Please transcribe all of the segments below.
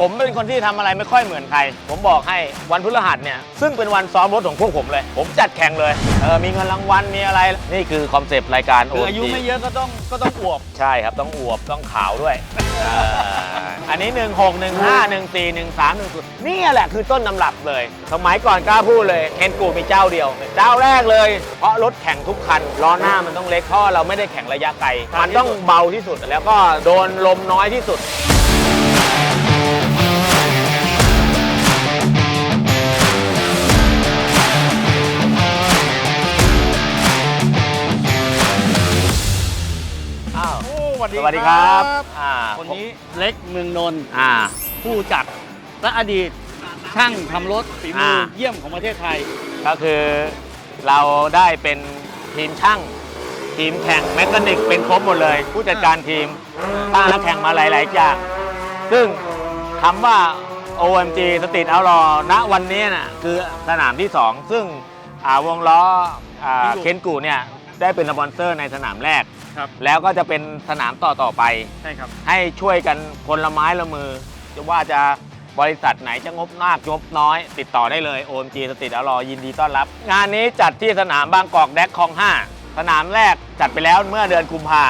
ผมเป็นคนที่ทำอะไรไม่ค่อยเหมือนใคร ผมบอกให้วันพฤหัสเนี่ย ซึ่งเป็นวันซ้อมรถของพวกผมเลย ผมจัดแข่งเลย เออ มีเงินรางวัล มีอะไร นี่คือคอนเซปต์รายการ คืออายุ OMG ไม่เยอะก็ต้องก็ต้องอวบ ใช่ครับ ต้องอวบ ต้องขาวด้วยเอ่ออันนี้ 1 6 1 5 1 4 1 3 1 0นี่แหละคือต้นตำรับเลย สมัยก่อนกล้าพูดเลยเคนกูมีเจ้าเดียว เจ้าแรกเลย เพราะรถแข่งทุกคันล้อหน้ามันต้องเล็กเพราะเราไม่ได้แข่งระยะไกล มันต้องเบาที่สุดแล้วก็โดนลมน้อยที่สุด วัสดีสวัสดีครับอ่าคนนี้เล็กเมืองนนท์อ่า ผู้จัดและอดีตช่างทำรถฝีมืออ่าเยี่ยมของประเทศไทย ก็คือเราได้เป็นทีมช่าง ทีมแข่งแมคานิกเป็นครบหมดเลย ผู้จัดการทีมตั้งและแข่งมาหลาย ๆ อย่าง ซึ่งคำว่า OMG Street Outlaw ณวันนี้น่ะคือสนามที่ 2 ซึ่งอ่าวงล้ออ่า Kenku เคนกูเนี่ยได้เป็นสปอนเซอร์ในสนามแรก ครับ แล้วก็จะเป็นสนามต่อต่อๆไป ใช่ครับ ให้ช่วยกันคนละไม้ละมือ จะว่าจะบริษัทไหนจะงบมากงบน้อย ติดต่อได้เลย OMG สติดแล้วรอยินดีต้อนรับ งานนี้จัดที่สนามบางกอกแดกคลอง 5 สนามแรกจัดไปแล้วเมื่อเดือนกุมภา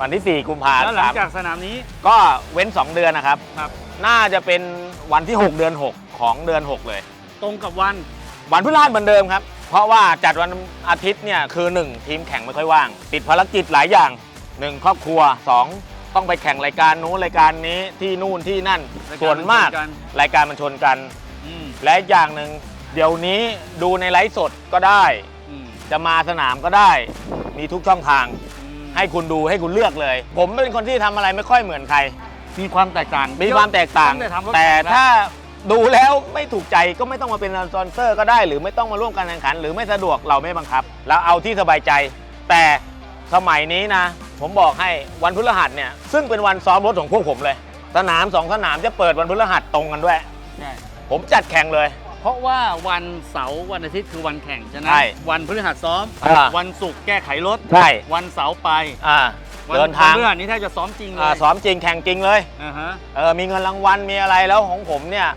วันที่ 4 กุมภาแล้วหลังจากสนามนี้ก็เว้น 2 เดือนนะครับครับ น่าจะเป็นวันที่ 6 เดือน 6 ของเดือน 6 เลย ตรงกับวันวันพฤหัสเหมือนเดิมครับ เพราะว่าจัดวันอาทิตย์เนี่ยคือ 1 ทีมแข่งไม่ค่อยว่าง ติดภารกิจหลายอย่าง 1 ครอบครัว 2 ต้องไปแข่งรายการนู้นรายการนี้ที่นู่นที่นั่นรายการส่วนมากมันชนกัน รายการมันชนกัน อืมและอีกอย่างหนึ่งเดี๋ยวนี้ดูในไลฟ์สดก็ได้ อืมจะมาสนามก็ได้ มีทุกช่องทาง อืมให้คุณดูให้คุณเลือกเลย ผมเป็นคนที่ทำอะไรไม่ค่อยเหมือนใคร มีความแตกต่าง มีความแตกต่าง ตั้แต่ทำรถแต่ข่งล้วถ้า ดูแล้วไม่ถูกใจก็ไม่ต้องมาเป็นสปอนเซอร์ก็ได้ หรือไม่ต้องมาร่วมการแข่งขัน หรือไม่สะดวกเราไม่บังคับเราเอาที่สบายใจ แต่สมัยนี้นะ ผมบอกให้วันพฤหัสเนี่ยซึ่งเป็นวันซ้อมรถของพวกผมเลย สนามสองสนามจะเปิดวันพฤหัสตรงกันด้วย ใช่ ผมจัดแข่งเลย เพราะว่าวันเสาร์วันอาทิตย์คือวันแข่งฉะนั้ใช่นวันพฤหัสซ้อม อ่า วันศุกร์แก้ไขรถ ใช่วันเสาร์ไปอ่าวันเดินทางพฤหัสนี้แทบจะซ้อมจริงเลยอ่าซ้อมจริงแข่งจริงเลย อ่าฮะ เออมีเงินรางวัลมีอะไรแล้วของผมเนี่ย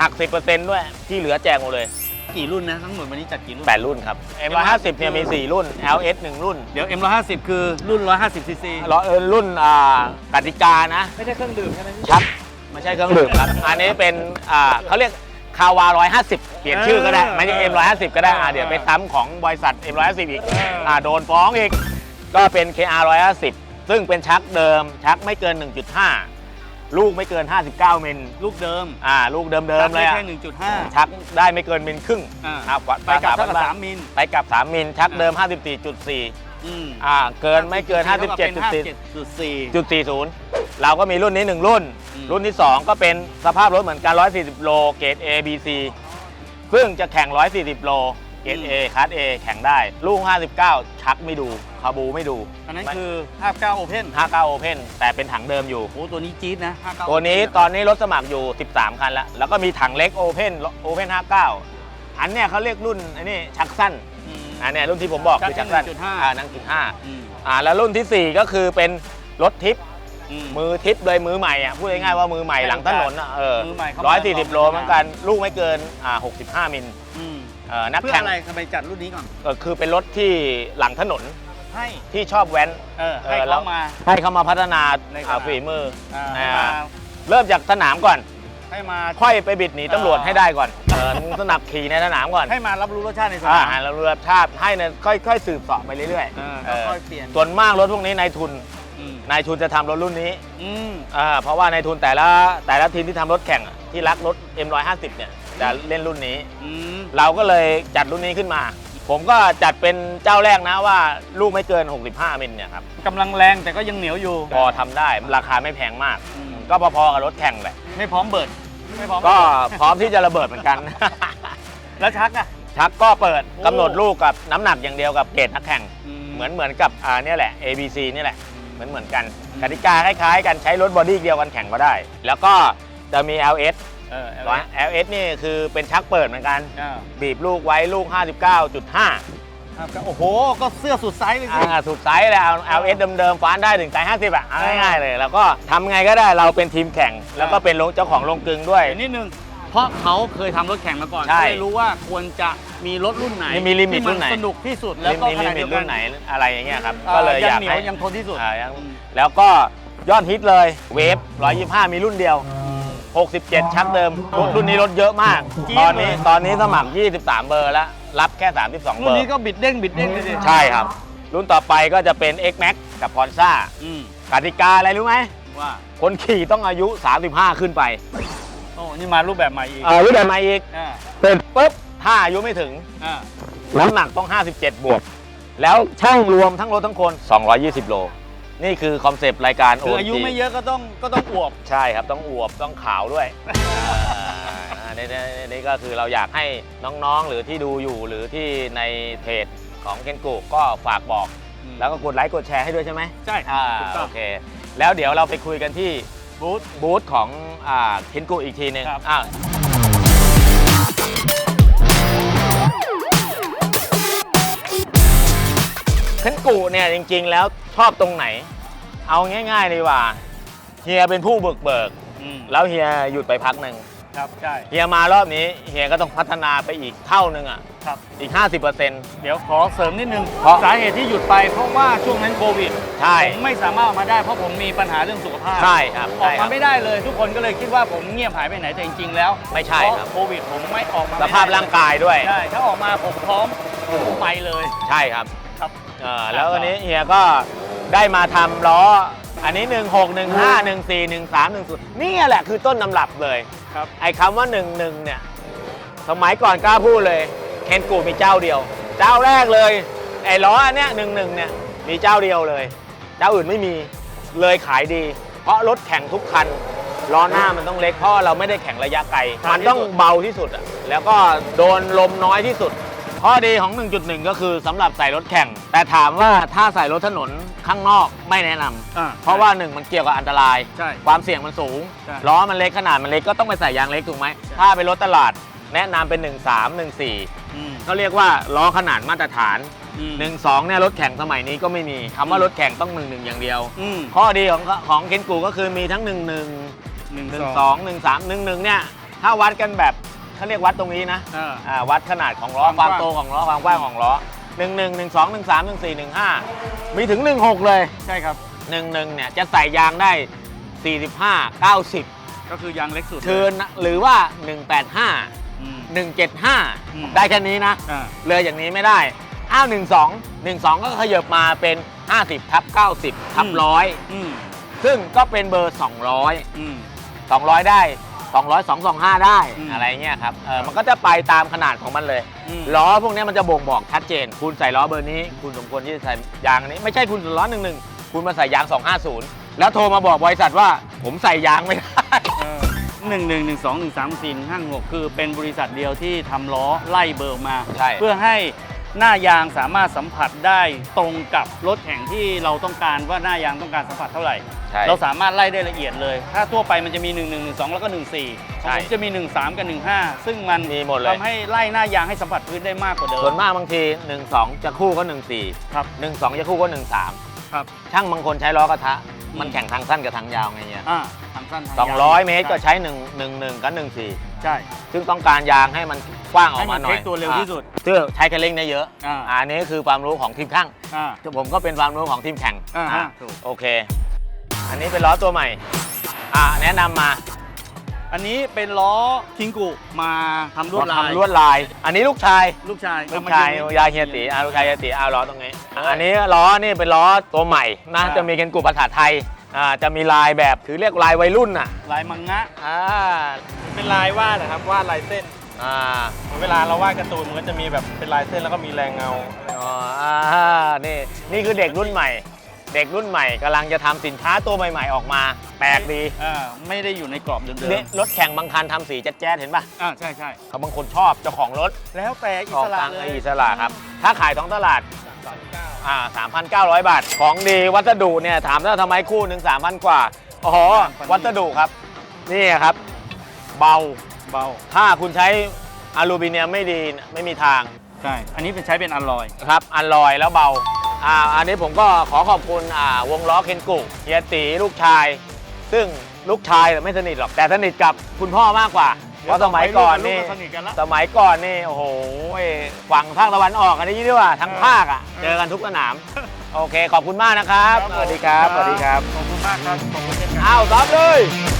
หัก 10%ด้วยที่เหลือแจกหมดเลย กี่รุ่นนะทั้งหมดวันนี้จัดกี่รุ่น 8 รุ่นครับ M150 เนี่ยมี 4 รุ่น LS 1 รุ่นเดี๋ยว M150 คือรุ่น 150 cc ล้อเออรุ่นอ่ากติกานะไม่ใช่เครื่องดื่มใช่ไหมพี่ครับไม่ใช่เครื่องดื่มครับ อันนี้เป็นอ่าเขาเรียกคาวา 150 เปลี่ยนชื่อก็ได้ไม่ใช่ M150 ก็ได้อ่าเดี๋ยวไปซ้ำของบริษัท M150 อีกอ่าโดนฟ้องอีกก็เป็น KR 150ซึ่งเป็นชักเดิมชักไม่เกิน 1.5 ลูกไม่เกิน 59 มิลลูกเดิมอ่าลูกเดิมๆเลยชักอะได้แค่ 1.5 ชักได้ไม่เกินมิลครึ่งอ่าอ่าไปกลับเท่ากับภษ3มิล ไปกลับ 3 มิลชักเดิม 54.4อืมอ่าเกินไม่เกินท่ากับเป็น57.4 57.4 จุด40 เราก็มีรุ่นนี้ 1 รุ่น อืม รุ่นที่ 2 ก็เป็นสภาพรถเหมือนกัน 140 โล เกรด A B C ซึ่งจะแข่ง 140 โล เกรด A คัส A แข่งได้ ลูก 59 ชักไม่ดูคาบูไม่ดูอันนั้นคือ 59 Open 59 Open แต่เป็นถังเดิมอยู่ โอ้ตัวนี้จี๊ดนะ59ตัวนี้ Open ตอนนี้รถสมัครอยู่ 13 คันแล้ว แล้วก็มีถังเล็ก Open Open 59 อันเนี้ยเขาเรียกรุ่นอันนี้ชักสั้นอืมอันเนี้ยรุ่นที่ผมบอกคือชัชักกสั้น1.5อ่านั่งจุดห้าอืมอ่าแล้วรุ่นทีสี่ 4 ก็คือเป็นรถทิปอืมมือทิปโดยมือใหม่อะพูดง่ายๆว่ามือใหม่ให้หลังถนนอะเออมือใหม่เข้ามาร้อยสี่สิบลองโลเหมือนกันลูกไม่เกินอ่าหกสิบห้ามิลอืม เออนักเพื่อแข่งอะไรทำไมจัดรุ่นนี้ก่อน เออคือเป็นรถที่หลังถนนให้ที่ชอบแว้น เออเอให้อแล้เขาว มา ให้เขามาพัฒนาในสนาม อ่าฝีมืออ่าอ่าให้มาเริ่มจากสนามก่อน ให้มา ค่อยไปบิดหนีตำรวจให้ได้ก่อนเออมึงสนับขี่ในสนามก่อนให้มารับรู้รสชาติในสอ่านามแล้วรสชาติให้เนี่ยค่อยๆสืบเสอบไปเรื่อยเออๆเออค่อยๆเปลี่ยน ส่วนมากรถพวกนี้นายทุนอืมนายทุนจะทำรถรุ่นนี้อืมอ่าเพราะว่านายทุนแต่ละแต่ละทีมที่ทำรถแข่งอะที่รักรถ M150 เนี่ย จะเล่นรุ่นนี้ อืมเราก็เลยจัดรุ่นนี้ขึ้นมา ผมก็จัดเป็นเจ้าแรกนะว่าลูกไม่เกิน 65มิลเนี่ยครับกำลังแรงแต่ก็ยังเหนียวอยู่พอทำได้ราคาไม่แพงมาก อืมก็พอๆกับรถแข่งแหละ ไม่พร้อมเบิด ไม่พร้อมก็พร้อมที่จะระเบิดเหมือนกัน แล้วชักอะ ชักก็เปิดโอ้กำหนดลูกกับน้ำหนักอย่างเดียวกับเกรดนักแข่ง เหมือนเหมือนกับอ่าเนี่ยแหละ ABC นี่แหละเหมือนเหมือนกันอืม กติกาคล้ายๆกันใช้รถบอดี้เดียวกันแข่งก็ได้ แล้วก็จะมี LS เออร้อย LS นี่คือเป็นชักเปิดเหมือนกัน อ่าบีบลูกไว้ลูก 59.5ครับโอ้โห ก็เสื้อสุดไซส์เลยสิ อ่าสุดไซส์เลยเอาเอาเอสเดิมๆฟานได้ถึงไซส์ห้าสิบอะเอาง่ายๆเลย แล้วก็ทำไงก็ได้เราเป็นทีมแข่ง แล้วก็เป็นโรงเจ้าของโรงกลึงด้วย เดี๋ยวนิดนึง เพราะเขาเคยทำรถแข่งมาก่อนใช่ก็เลยรู้ว่าควรจะมีรถรุ่นไหนมีลิมิตที่รุ่นไหน สนุกที่สุดแล้วก็มีขลินาดมิเดีตยวกัรุ่นนไหนอะไรอย่างเงี้ยครับ อ่าก็เลยอยากงเหนียวให้ยังทนที่สุด อ่ายังแล้วก็ยอดฮิตเลยเวฟ125 มีรุ่นเดียว 67 ชักเดิมรุ่นรุ่นนี้รถเยอะมากจี๊ดตอนนี้เลยตอนนี้สมัคร 23 เบอร์แล้ว รับแค่ 32 เบรุ่นอนี้ร์ก็บิดเด้งบิดเด้งเลยสิใช่ครับ รุ่นต่อไปก็จะเป็น X Max กับพอนซ่าอืมกติกาอะไรรู้ไหม ว่า คนขี่ต้องอายุ 35 ขึ้นไปโอ้นี่มารูปแบบใหม่อีก เออรุ่นใหม่อีกอ่า เป็นปุ๊บถ้าอายุไม่ถึง อ่า น้ำหนักต้อง 57 บวก แล้วช่างรวมทั้งรถทั้งคน 220 โล นี่คือคอนเซปต์รายการคืออายุ OMG ไม่เยอะก็ต้องก็ต้องอวบ ใช่ครับต้องอวบต้องขาวด้วยอ่านี่นี่นี่นี่ก็คือเราอยากให้น้องๆ หรือที่ดูอยู่หรือที่ในเพจของเคนกุก็ฝากบอก แล้วก็กดไลค์กดแชร์ให้ด้วยใช่ไหมใช่อ่าถูกต้อง โอเค แล้วเดี๋ยวเราไปคุยกันที่บูธ บูธของอ่าเคนกุอีกทีหนึงครับ อ่า กุเนี่ยจริงๆแล้วชอบตรงไหน เอาง่ายๆเลยว่าเฮียเป็นผู้เบิกเบิกอืมแล้วเฮียหยุดไปพักหนึ่งครับใช่เฮียมารอบนี้เฮียก็ต้องพัฒนาไปอีกเท่านึงอะครับอีก 50%เดี๋ยวขอเสริมนิดนึงเพราะสาเหตุที่หยุดไปเพราะว่าช่วงนั้นโควิดใช่ผมไม่สามารถออกมาได้เพราะผมมีปัญหาเรื่องสุขภาพใช่ครับออใช่กครัมาบไม่ได้เลย ทุกคนก็เลยคิดว่าผมเงียบหายไปไหนแต่จริงๆแล้วไม่ใช่ครับเพาะโควิดผมไม่ออกมาสภาพร่างกายด้วยใช่ถ้าออกมาผมพร้อมผมไปเลย ใช่ครับครับเออแล้ววันนี้เฮียก็ได้มาทำล้อ อันนี้ 16 15 14 13 10นี่แหละคือต้นตำรับเลยครับ ไอ้คำว่า 11 เนี่ย สมัยก่อนกล้าพูดเลยเคนกูมีเจ้าเดียว เจ้าแรกเลย ไอ้ล้ออันเนี้ย11เนี่ยมีเจ้าเดียวเลย เจ้าอื่นไม่มีเลยขายดี เพราะรถแข่งทุกคันล้อหน้ามันต้องเล็กเพราะเราไม่ได้แข่งระยะไกล มันต้องเบาที่สุดอะแล้วก็โดนลมน้อยที่สุด ข้อดีของ 1.1 ก็คือสำหรับใส่รถแข่ง แต่ถามว่าถ้าใส่รถถนนข้างนอกไม่แนะนำอ่าเพราะว่า1มันเกี่ยวกับอันตราย ใช่ ความเสี่ยงมันสูง ใช่ล้อมันเล็กขนาดมันเล็กก็ต้องไปใส่ยางเล็กถูกไหมถ้าเป็นรถตลาดแนะนำเป็น 1 3 1 4อืมเขาเรียกว่าล้อขนาดมาตรฐาน อืม1 2เนี่ยรถแข่งสมัยนี้ก็ไม่มีคำว่ารถแข่งต้อง 1 1 อย่างเดียว อืมข้อดีของของเคนกูก็คือมีทั้ง 1 1 หนึ่ง1 2 1 3 1 1เนี่ยถ้าวัดกันแบบ เขาเรียกวัดตรงนี้นะอ่าอ่าวัดขนาดของล้อคคาววามมโตกว้างของล้อความกว้างของล้อ1 1 1 2 1 3 1 4 1 5 มีถึง 16 เลย ใช่ครับ 11 เนี่ยจะใส่ยางได้ 45 90 ก็คือยางเล็กสุดคือหรือว่า 185 อืมม175 ได้แค่นี้นะ อ่าเลยอย่างนี้ไม่ได้ อ้าว 12 12 ก็ขยับมาเป็น 50ทับ90ทับอืมร้อยอืมซึ่งก็เป็นเบอร์ 200 อืม200 ได้ 200 225 ได้อืมอะไรเงี้ยครับเออมันก็จะไปตามขนาดของมันเลยอืม ล้อพวกนี้มันจะบ่งบอกชัดเจน คุณใส่ล้อเบอร์นี้ คุณสมควรที่จะใส่ยางอันนี้ ไม่ใช่คุณล้อหนึ่งหนึ่งคุณมาใส่ยาง 250 แล้วโทรมาบอกบริษัทว่าผมใส่ยางไม่ได้ หนึ่งหนึ่งหนึ่งสองหนึ่งสามสี่หนึ่งห้าหกคือเป็นบริษัทเดียวที่ทำล้อไล่เบอร์มา ใช่ เพื่อให้ หน้ายางสามารถสัมผัสได้ตรงกับรถแข่งที่เราต้องการว่าหน้ายางต้องการสัมผัสเท่าไหร่ ใช่ เราสามารถไล่ได้ละเอียดเลย ถ้าทั่วไปมันจะมี 1 1 1 2 แล้วก็ 1 4ใช่ผมจะมี 1 3 กับ 1 5 ซึ่งมันมีหมดเลย ทำให้ไล่หน้ายางให้สัมผัสพื้นได้มากกว่าเดิมส่วนมากบางที 1 2 จะคู่ก็ 1 4 ครับ 1 2 จะคู่ก็ 1 3 ครับ ช่างบางคนใช้ล้อกระทะอืมมันแข่งทางสั้นกับทางยาวไงเนี่ยอ่าทางสั้นทางยาว200 เมตรก็ใช้ 1 1 1กับ1 4 ใช่ซึ่งต้องการยางให้มันกว้างออกมาหน่อยให้มันเทคตัวเร็วที่สุดเพื่อใช้คันเร่งได้เยอะอ่าอันนี้คือความรู้ของทีมช่างอ่า ผมก็เป็นความรู้ของทีมแข่งอ่าอะถูกโอเค อันนี้เป็นล้อตัวใหม่อ่าแนะนำมาอันนี้เป็นล้อคิงกุมาทำลวดลายทำลวดลาย อันนี้ลูกชาย ลูกชายลูกชายเอมยายเฮียตีอ่าลูกชายเฮียตีอ่าล้อตรงนี้อะอันนี้ล้อนี่เป็นล้อตัวใหม่นะอ่าจะมีเกนกุภาษาไทย อ่าจะมีลายแบบถือเรียกลายวัยรุ่นอะลายมังงะ อ่าเป็นลายวาดนะครับวาดลายเส้นอ่าเหมือนเวลาเราวาดการ์ตูนมันก็จะมีแบบเป็นลายเส้นแล้วก็มีแรงเงา อ๋ออ่านี่นี่คือเด็กรุ่นใหม่ เด็กรุ่นใหม่กำลังจะทำสินค้าตัวใหม่ ๆ ออกมา แปลกดีอ่าไม่ได้อยู่ในกรอบเดิมเนี่ยรถแข่งบางคันทำสีแจ๊ดๆเห็นป่ะๆอ่าใช่ใช่เขาบางคนชอบเจ้าของรถแล้วแต่อิออกสระตังค์เลให้ยอิสระครับ ถ้าขายท้องตลาด อ่า3,900 บาท ของดีวัสดุเนี่ยถามว่าทำไมคู่หนึ่ง3,000 กว่าอ๋อวัสดุครับ นี่ครับ เบาเบา ถ้าคุณใช้อลูมิเนียมไม่ดีไม่มีทางใช่ อันนี้เป็นใช้เป็นอลลอยครับอันลอยแล้วเบาอ่าอันนี้ผมก็ขอขอบคุณอ่าวงล้อเคนกุเฮียตีลูกชาย ซึ่งลูกชายไม่สนิทหรอกแต่สนิทกับคุณพ่อมากกว่า เพราะสมัยก่อนนี่สนิทกันละ สมัยก่อนนี่โอ้โหฝั่งภาคตะวันออกอันนี้ดีกว่าทั้งภาคอะเจอกันทุกสนาม โอเคขอบคุณมากนะครับ สวัสดีครับ สวัสดีครับ ขอบคุณมากครับขอบคุณเช่นกันอ้าวซับเลยค